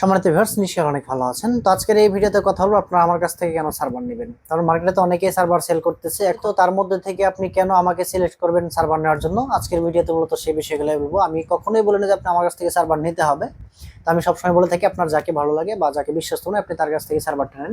সম্মানিত ভিউয়ার্স নিশ্চয়ই অনেক ভালো আছেন। তো আজকের এই ভিডিওতে কথা হলো আপনারা আমার কাছ থেকে কেন সার্ভার নেবেন? কারণ মার্কেটে তো অনেকেই সার্ভার সেল করতেছে। এক তো তার মধ্যে থেকে আপনি কেন আমাকে সিলেক্ট করবেন সার্ভার নেওয়ার জন্য? আজকের ভিডিওতে মূলত সেই বিষয়গুলো বলব। আমি কখনোই বলিনি যে আপনি আমার কাছ থেকে সার্ভার নিতে হবে। তো আমি সবসময় বলে থাকি, আপনার যাকে ভালো লাগে বা যাকে বিশ্বস্ত মনে আপনি তার কাছ থেকে সার্ভারটা নেন।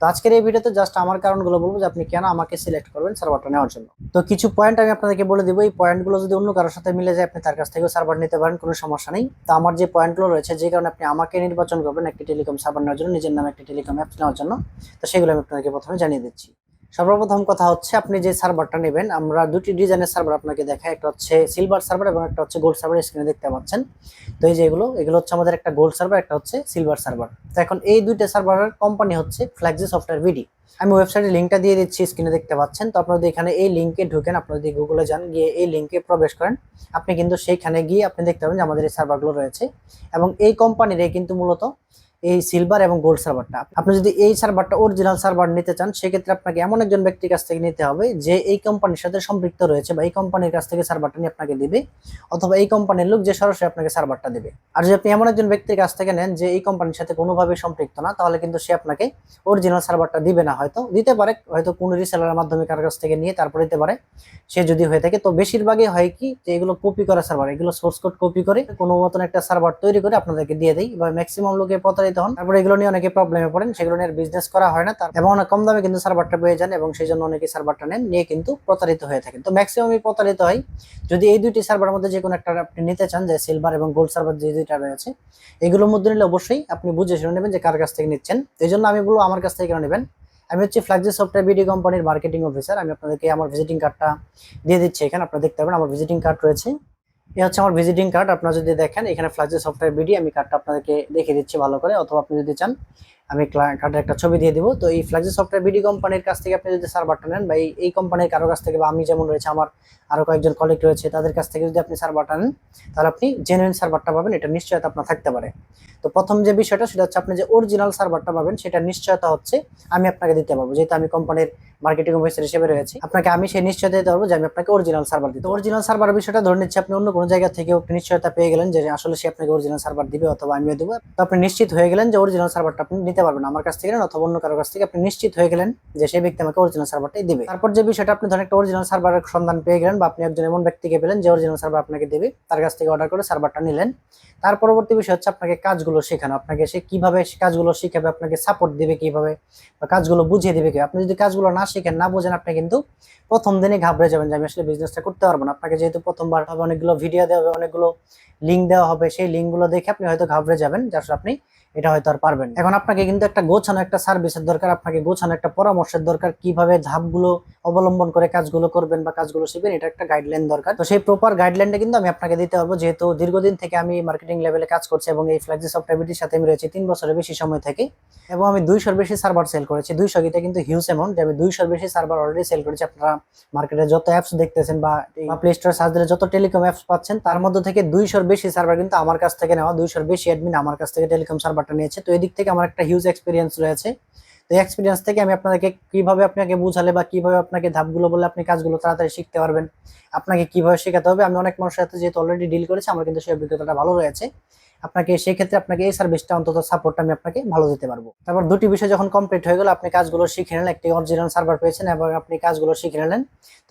তো আজকের এই ভিডিওতে জাস্ট আমার কারণগুলো বলব যে আপনি কেন আমাকে সিলেক্ট করবেন সার্ভারটা নেওয়ার জন্য। তো কিছু পয়েন্ট আমি আপনাদেরকে বলে দেবো। এই পয়েন্টগুলো যদি অন্য কারোর সাথে মিলে যায়, আপনি তার কাছ থেকেও সার্ভার নিতে পারেন, কোনো সমস্যা নেই। তো আমার যে পয়েন্টগুলো রয়েছে, যে কারণে আপনি আমাকে নির্বাচন করবেন একটি টেলিকম সার্ভার নেওয়ার জন্য, নিজের নামে একটি টেলিকম অ্যাপ নেওয়ার জন্য, তো সেগুলো আমি আপনাদেরকে প্রথমে জানিয়ে দিচ্ছি। সর্বপ্রথম কথা হচ্ছে আপনি যে সার্ভারটা নেবেন, আমরা দুটি ডিজাইনের সার্ভার আপনাকে দেখাই, একটা হচ্ছে সিলভার সার্ভার এবং একটা হচ্ছে গোল্ড সার্ভার স্ক্রিনে দেখতে পাচ্ছেন। তো এই যে এগুলো এগুলো হচ্ছে আমাদের একটা গোল্ড সার্ভার একটা হচ্ছে সিলভার সার্ভার তো এখন এই দুইটা সার্ভারের কোম্পানি হচ্ছে ফ্ল্যাক্সি সফটওয়্যার ভিডি আমি ওয়েবসাইটের লিঙ্কটা দিয়ে দিচ্ছি স্ক্রিনে দেখতে পাচ্ছেন। তো আপনারা এখানে এই লিঙ্কে ঢুকেন, আপনারা যদি গুগলে যান, গিয়ে এই লিঙ্কে প্রবেশ করেন, আপনি কিন্তু সেইখানে গিয়ে আপনি দেখতে পাবেন যে আমাদের এই সার্ভারগুলো রয়েছে। এবং এই কোম্পানির কিন্তু মূলত এই সিলভার এবং গোল্ড সার্ভারটা। আপনি যদি এই সার্ভারটা অরিজিনাল সার্ভার নিতে চান, সেক্ষেত্রে আপনাকে এমন একজন ব্যক্তির কাছ থেকে নিতে হবে যে এই কোম্পানির সাথে সম্পৃক্ত রয়েছে বা এই কোম্পানির কাছ থেকে সার্ভারটা নিয়ে আপনাকে দিবে, অথবা এই কোম্পানির লোক যে সরাসরি আপনাকে সার্ভারটা দেবে। আর যদি আপনি এমন একজন ব্যক্তির কাছ থেকে নেন যে এই কোম্পানির সাথে কোনোভাবে সম্পৃক্ত না, তাহলে কিন্তু সে আপনাকে অরিজিনাল সার্ভারটা দিবে না। হয়তো দিতে পারে, হয়তো কোনো রিসেলারের মাধ্যমে কার কাছ থেকে নিয়ে তারপরে দিতে পারে। সে যদি হয়ে থাকে, তো বেশিরভাগই হয় কি যে এগুলো কপি করা সার্ভার, এগুলো সোর্স কোড কপি করে কোনো মতন একটা সার্ভার তৈরি করে আপনাদেরকে দিয়ে দেয় বা ম্যাক্সিমাম লোকে প্রতারিত হন তারপরে এগুলো নিয়ে অনেকে প্রবলেমে পড়েন, সেগুলো নিয়ে বিজনেস করা হয় না। তার এবং অনেক কম দামে কিন্তু সার্ভারটা পেয়ে যান এবং সেই জন্য অনেকে সার্ভারটা নেন, নিয়ে কিন্তু প্রতারিত হয়ে থাকেন। তো ম্যাক্সিমামই প্রতারিত হয়। যদি এই দুইটি সার্ভারের মধ্যে যে কোনো একটা আপনি নিতে চান, যে সিলভার এবং গোল্ড সার্ভার যে দুইটা রয়েছে এগুলোর মধ্যে নিলে অবশ্যই আপনি বুঝে শুনে নেবেন যে কার কাছ থেকে নিচ্ছেন। এই জন্য আমি বলব আমার কাছ থেকে কেন নেবেন? আমি হচ্ছে ফ্ল্যাগজি সফটওয়্যার বিডি কোম্পানির মার্কেটিং অফিসার আমি আপনাদেরকে আমার ভিজিটিং কার্ডটা দিয়ে দিচ্ছি এখানে, আপনারা দেখতে পাবেন আমার ভিজিটিং কার্ড রয়েছে। এই হচ্ছে আমার ভিজিটিং কার্ড আপনারা যদি দেখেন, এখানে ফ্ল্যাগজি সফটওয়্যার বিডি আমি কার্ডটা আপনাদেরকে দেখিয়ে দিচ্ছি ভালো করে, অথবা আপনি যদি চান আমি কার্ডের একটা ছবি দিয়ে দিব। তো এই ফ্ল্যাগজি সফটওয়্যার বিডি কোম্পানির কাছ থেকে আপনি যদি সার্ভারটা নেন বা এই- কোম্পানির কারও কাছ থেকে বা আমি যেমন রয়েছে, আমার আরও কয়েকজন কলিগ রয়েছে, তাদের কাছ থেকে যদি আপনি সার্ভারটা নেন, তাহলে আপনি জেনুইন সার্ভারটা পাবেন। এটা নিশ্চয়তা আপনার থাকতে পারে। তো প্রথম যে বিষয়টা, সেটা হচ্ছে আপনি যে অরিজিনাল সার্ভারটা পাবেন, সেটা নিশ্চয়তা হচ্ছে আমি আপনাকে দিতে পারব। যেহেতু আমি কোম্পানির মার্কেটিং অফিসার হিসেবে রয়েছে, আপনাকে আমি সেই নিশ্চয়তা দিতে পারব যে আমি আপনাকে অরিজিনাল সার্ভার দিতে অরিজিনাল সার্ভার বিষয়টা ধরে নিচ্ছে, আপনি অন্য কোনো জায়গা থেকে নিশ্চয়তা পেয়ে গেলেন যে আসলে সে আপনাকে অরিজিনাল সার্ভার দিবে অথবা আমিও দেবো। তো আপনি নিশ্চিত হয়ে গেলেন যে অরিজিনাল সার্ভারটা আপনি নিতে পারবেন। আমার কাছ থেকে নেন অথবা অন্য কারোর কাছ থেকে আপনি নিশ্চিত হয়ে গেলেন যে সেই ব্যক্তি আমাকে অরিজিনাল সার্ভারটাই দিবে। তারপর যে বিষয়টা আপনি ধরেন একটা অরিজিনাল সার্ভারের সন্ধান পেয়ে গেলেন বা আপনি একজন এমন ব্যক্তিকে পেলেন যে অরিজিনাল সার্ভার আপনাকে দেবে, তার কাছ থেকে অর্ডার করে সার্ভারটা নিলেন। তার পরবর্তী বিষয় হচ্ছে আপনাকে কাজগুলো শেখানো। আপনাকে সে কীভাবে কাজগুলো শিখাবে, আপনাকে সাপোর্ট দিবে কীভাবে বা কাজগুলো বুঝিয়ে দিবে কি আপনি যদি কাজগুলো না শিখেন, না বোঝেন, আপনি কিন্তু প্রথম দিনে ঘাবড়ে যাবেন যে আমি আসলে বিজনেসটা করতে পারব না। আপনাকে যেহেতু প্রথমবার হবে, অনেকগুলো ভিডিও দেওয়া হবে, অনেকগুলো লিঙ্ক দেওয়া হবে, সেই লিঙ্কগুলো দেখে আপনি হয়তো ঘাবড়ে যাবেন যে আসলে আপনি এটা হয়তো আর পারবেন এখন আপনাকে কিন্তু একটা গোছানো একটা সার্ভিসের দরকার, আপনাকে গোছানো একটা পরামর্শের দরকার, কীভাবে ধাপগুলো অবলম্বন করে কাজগুলো করবেন বা কাজগুলো শিখবেন, এটা একটা গাইডলাইন দরকার। তো সেই প্রপার গাইডলাইনটা কিন্তু আমি আপনাকে দিতে পারব, যেহেতু দীর্ঘদিন থেকে আমি মার্কেটিং লেভেলে কাজ করছি এবং এই ফ্ল্যাক্সি সফটওয়্যারটির সাথে আমি রয়েছি তিন বছরের বেশি সময় থেকে এবং আমি দুইশোর বেশি সার্ভার সেল করেছি। দুইশো গিটা কিন্তু হিউজ অ্যামাউন্ট যে আমি দুইশোর বেশি সার্ভার অলরেডি সেল করেছি। আপনারা মার্কেটে যত অ্যাপস দেখতেছেন বা প্লে স্টোর সার্চ দিলে যত টেলিকম অ্যাপস পাচ্ছেন, তার মধ্যে থেকে দুইশোর বেশি সার্ভার কিন্তু আমার কাছ থেকে নেওয়া, দুইশোর বেশি অ্যাডমিন আমার কাছ থেকে টেলিকম সার্ভারটা নিয়েছে। তো এদিক থেকে আমার একটা এক্সপিরিয়েন্স রয়েছে। তো এক্সপিরিয়েন্স থেকে আমি আপনাদেরকে কীভাবে আপনাকে বুঝালে বা কীভাবে আপনাকে ধাপগুলো বলে আপনি কাজগুলো তাড়াতাড়ি শিখতে পারবেন, আপনাকে কীভাবে শেখাতে হবে, আমি অনেক মানুষের সাথে যেহেতু অলরেডি ডিল করেছি, আমার কিন্তু সেই অভিজ্ঞতাটা ভালো রয়েছে। আপনাকে সেই ক্ষেত্রে আপনাকে এই সার্ভিসটা অন্তত সাপোর্টটা আমি আপনাকে ভালো দিতে পারব। তারপর দুটি বিষয় যখন কমপ্লিট হয়ে গেল, আপনি কাজগুলো শিখে নিলেন, একটি অরিজিনাল সার্ভার পেয়েছেন এবং আপনি কাজগুলো শিখে নিলেন।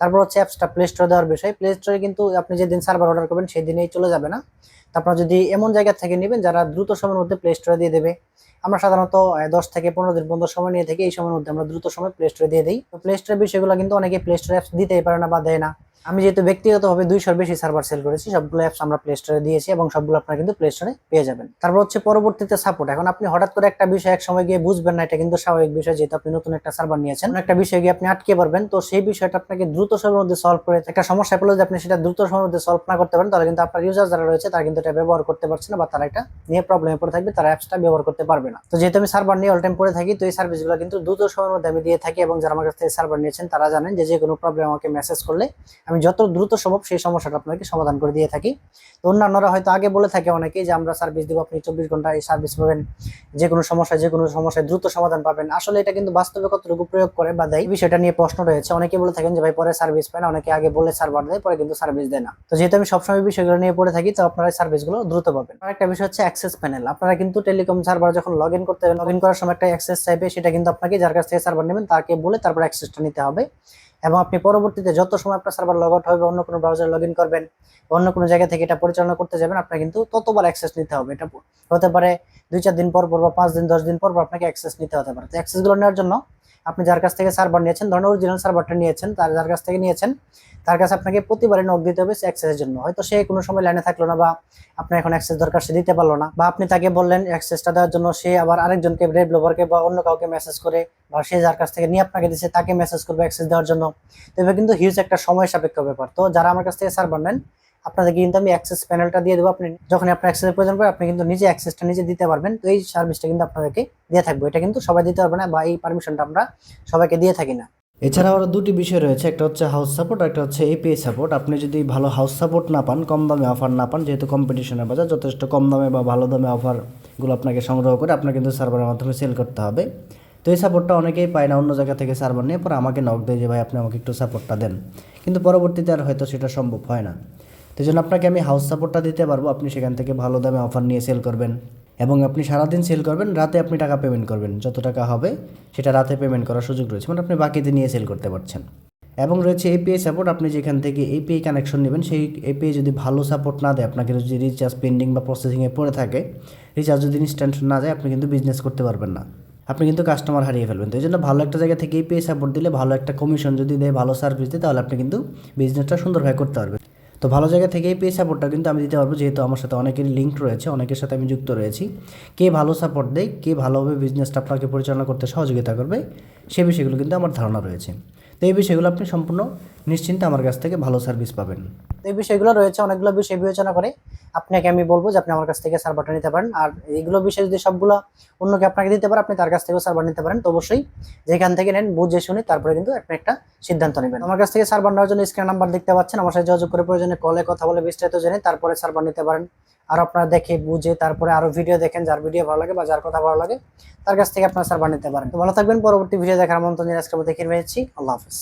তারপর হচ্ছে অ্যাপসটা প্লে স্টোরে দেওয়ার বিষয়। প্লে স্টোরে কিন্তু আপনি যেদিন সার্ভার অর্ডার করবেন সেই দিনেই চলে যাবে না। তারপর যদি এমন জায়গা থেকে নেবেন, যারা দ্রুত সময়ের মধ্যে প্লে স্টোরে দিয়ে দেবে আমরা সাধারণত দশ থেকে পনেরো দিন পর্যন্ত সময় নিয়ে থাকি। এই সময়ের মধ্যে আমরা দ্রুত সময় প্লে স্টোরে দিয়ে দিই। তো প্লে স্টোরের বিষয়গুলো কিন্তু অনেকে প্লে স্টোর অ্যাপস দিতেই পারে না বা দেয় না। আমি যেহেতু ব্যক্তিগতভাবে দুইশোর বেশি সার্ভার সেল করেছি, সবগুলো অ্যাপস আমরা প্লে স্টোরে দিয়েছি এবং সবগুলো আপনারা কিন্তু প্লে স্টোরে পেয়ে যাবেন। তারপর হচ্ছে পরবর্তীতে সাপোর্ট এখন আপনি হঠাৎ করে একটা বিষয় এক সময় গিয়ে বুঝবেন না, এটা কিন্তু স্বাভাবিক বিষয় যেহেতু আপনি নতুন একটা সার্ভার নিয়েছেন। একটা বিষয় গিয়ে আপনি আটকে পারবেন তো সেই বিষয়টা আপনাকে দ্রুত সময়ের মধ্যে সলভ করে একটা সমস্যা পেলে যদি আপনি সেটা দ্রুত সময়ের মধ্যে সলভ না করতে পারেন, তাহলে কিন্তু আপনার ইউজার যারা রয়েছে তারা কিন্তু এটা ব্যবহার করতে পারছে না বা তারা এটা নিয়ে প্রবলেমে পড়ে থাকবে, তারা অ্যাপসটা ব্যবহার করতে পারবে না। তো যেহেতু আমি সার্ভার নিয়ে অল টাইম পড়ে থাকি, তো এই সার্ভিসগুলো কিন্তু দ্রুত সময়ের মধ্যে আমি দিয়ে থাকি এবং যারা আমার কাছ থেকে সার্ভার নিয়েছেন তারা জানেন যে যে কোনো প্রবলেম আমাকে মেসেজ করলে আমি আমি যত দ্রুত সম্ভব সেই সমস্যাটা আপনাকে সমাধান করে দিয়ে থাকি। তো অন্যান্যরা হয়তো আগে বলে থাকে অনেকেই যে, আমরা সার্ভিস দেবো, আপনি চব্বিশ ঘণ্টা এই সার্ভিস পাবেন। যে কোনো সমস্যা যে কোনো সমস্যায় দ্রুত সমাধান পাবেন। আসলে এটা কিন্তু বাস্তবে কতটুকু প্রয়োগ করে বা দেয় বিষয়টা নিয়ে প্রশ্ন রয়েছে। অনেকে বলে থাকেন যে, ভাই, পরে সার্ভিস পায় না। অনেকে আগে বলে সার্ভার দেয়, পরে কিন্তু সার্ভিস দেয় না। তো যেহেতু আমি সবসময় বিষয়গুলো নিয়ে পড়ে থাকি, তো আপনারা সার্ভিসগুলো দ্রুত পাবেন। আর একটা বিষয় হচ্ছে অ্যাক্সেস প্যানেল আপনারা কিন্তু টেলিকম সার্ভার যখন লগ ইন করতে হবে লগ ইন করার সময় একটা অ্যাক্সেস চাইবে, সেটা কিন্তু আপনাকে যার কাছ থেকে সার্ভার নেবেন, তাকে বলে তারপর অ্যাক্সেসটা নিতে হবে। এবং আপনি পরবর্তীতে যত সময় আপনার সার্ভার লগ আউট হবে, অন্য কোনো ব্রাউজার লগ ইন করবেন, অন্য কোনো জায়গা থেকে এটা পরিচালনা করতে যাবেন, আপনার কিন্তু ততবার অ্যাক্সেস নিতে হবে। এটা হতে পারে দুই চার দিন পর পর বা পাঁচ দিন, দশ দিন পর পর আপনাকে অ্যাক্সেস নিতে হতে পারে। তো অ্যাক্সেসগুলো নেওয়ার জন্য আপনি যার কাছ থেকে সার্ভার নিয়েছেন, ধরুন অরিজিনাল সার্ভারটা নিয়েছেন, তার যার কাছ থেকে নিয়েছেন, তার কাছে আপনাকে প্রতিবারে নক দিতে হবে অ্যাক্সেসের জন্য। হয়তো সে কোনো সময় লাইনে থাকল না বা আপনার এখন অ্যাক্সেস দরকার, সে দিতে পারল না। বা আপনি তাকে বললেন অ্যাক্সেসটা দেওয়ার জন্য সে আবার আরেকজনকে ডেভেলপারকে বা অন্য কাউকে মেসেজ করে বা সে যার কাছ থেকে নিয়ে আপনাকে দিচ্ছে তাকে মেসেজ করবে অ্যাক্সেস দেওয়ার জন্য। তো এবার কিন্তু হিউজ একটা সময় সাপেক্ষ ব্যাপার। তো যারা আমার কাছ থেকে সার্ভার নেন আপনাদেরকে কিন্তু আমি অ্যাক্সেস প্যানেলটা দিয়ে দেবো। আপনি যখন আপনার অ্যাক্সেসের প্রয়োজন পড়ে, আপনি কিন্তু নিজে অ্যাক্সেসটা নিজে দিতে পারবেন। তো এই সার্ভিসটা কিন্তু আপনাদেরকে দিয়ে থাকব। এটা কিন্তু সবাই দিতে পারবে না বা এই পারমিশনটা আমরা সবাইকে দিয়ে থাকি না। এছাড়াও আরও দুটি বিষয় রয়েছে। একটা হচ্ছে হাউস সাপোর্ট একটা হচ্ছে এপিআই সাপোর্ট আপনি যদি ভালো হাউস সাপোর্ট না পান, কম দামে অফার না পান, যেহেতু কম্পিটিশনের বাজার, যথেষ্ট কম দামে বা ভালো দামে অফারগুলো আপনাকে সংগ্রহ করে আপনার কিন্তু সার্ভারের মাধ্যমে সেল করতে হবে। তো এই সাপোর্টটা অনেকেই পায় না, অন্য জায়গা থেকে সার্ভার নিয়ে, পরে আমাকে নক দেয় যে, ভাই, আপনি আমাকে একটু সাপোর্টটা দেন। কিন্তু পরবর্তীতে আর হয়তো সেটা সম্ভব হয় না। তো জন্য আপনাকে আমি হাউস সাপোর্টটা দিতে পারব। আপনি সেখান থেকে ভালো দামে অফার নিয়ে সেল করবেন। এবং আপনি সারাদিন সেল করবেন, রাতে আপনি টাকা পেমেন্ট করবেন। যত টাকা হবে, সেটা রাতে পেমেন্ট করার সুযোগ রয়েছে। মানে আপনি বাকিতে নিয়ে সেল করতে পারছেন। এবং রয়েছে এপিআই সাপোর্ট আপনি যেখান থেকে এপিআই কানেকশন নেবেন, সেই এপিআই যদি ভালো সাপোর্ট না দেয়, আপনাকে যদি রিচার্জ পেন্ডিং বা প্রসেসিংয়ে পড়ে থাকে রিচার্জ যদি ইনস্ট্যান্ট না যায়, আপনি কিন্তু বিজনেস করতে পারবেন না। আপনি কিন্তু কাস্টমার হারিয়ে ফেলবেন। তো এই জন্য ভালো একটা জায়গা থেকে এপিআই সাপোর্ট দিলে, ভালো একটা কমিশন যদি দেয়, ভালো সার্ভিস দেয়, তাহলে আপনি কিন্তু বিজনেসটা সুন্দরভাবে করতে পারবেন। তো ভালো জায়গা থেকে এই সাপোর্টটা কিন্তু আমি দিতে পারব, যেহেতু আমার সাথে অনেকেরই লিঙ্ক রয়েছে, অনেকের সাথে আমি যুক্ত রয়েছি। কে ভালো সাপোর্ট দেয়, কে ভালোভাবে বিজনেসটা আপনাকে পরিচালনা করতে সহযোগিতা করবে, সে বিষয়গুলো কিন্তু আমার ধারণা রয়েছে। তো এই বিষয়গুলো আপনি সম্পূর্ণ নিশ্চিন্তে আমার কাছ থেকে ভালো সার্ভিস পাবেন। এই বিষয়গুলো রয়েছে, অনেকগুলো বিষয় বিবেচনা করে আপনাকে আমি বলব যে আপনি আমার কাছ থেকে সার্ভারটা নিতে পারেন। আর এইগুলো বিষয় যদি সবগুলো অন্যকে আপনাকে দিতে পারে, আপনি তার কাছ থেকেও সার্ভার নিতে পারেন। তো অবশ্যই যেখান থেকে নেন, বুঝে শুনে তারপরে কিন্তু আপনি একটা সিদ্ধান্ত নেবেন। আমার কাছ থেকে সার্ভার নেওয়ার জন্য স্ক্রিন নাম্বার দেখতে পাচ্ছেন। আমার সাথে যোগাযোগ করে প্রয়োজনে কলে কথা বলে বিস্তারিত জেনে তারপরে সার্ভার নিতে পারেন। আর আপনারা দেখে, বুঝে তারপরে আরও ভিডিও দেখেন যার ভিডিও ভালো লাগে বা যার কথা ভালো লাগে, তার কাছ থেকে আপনারা সার্ভার নিতে পারেন। তো ভালো থাকবেন। পরবর্তী ভিডিও দেখার মন্ত্রণ আজকে দেখে রয়েছি আল্লাহ হাফিজ।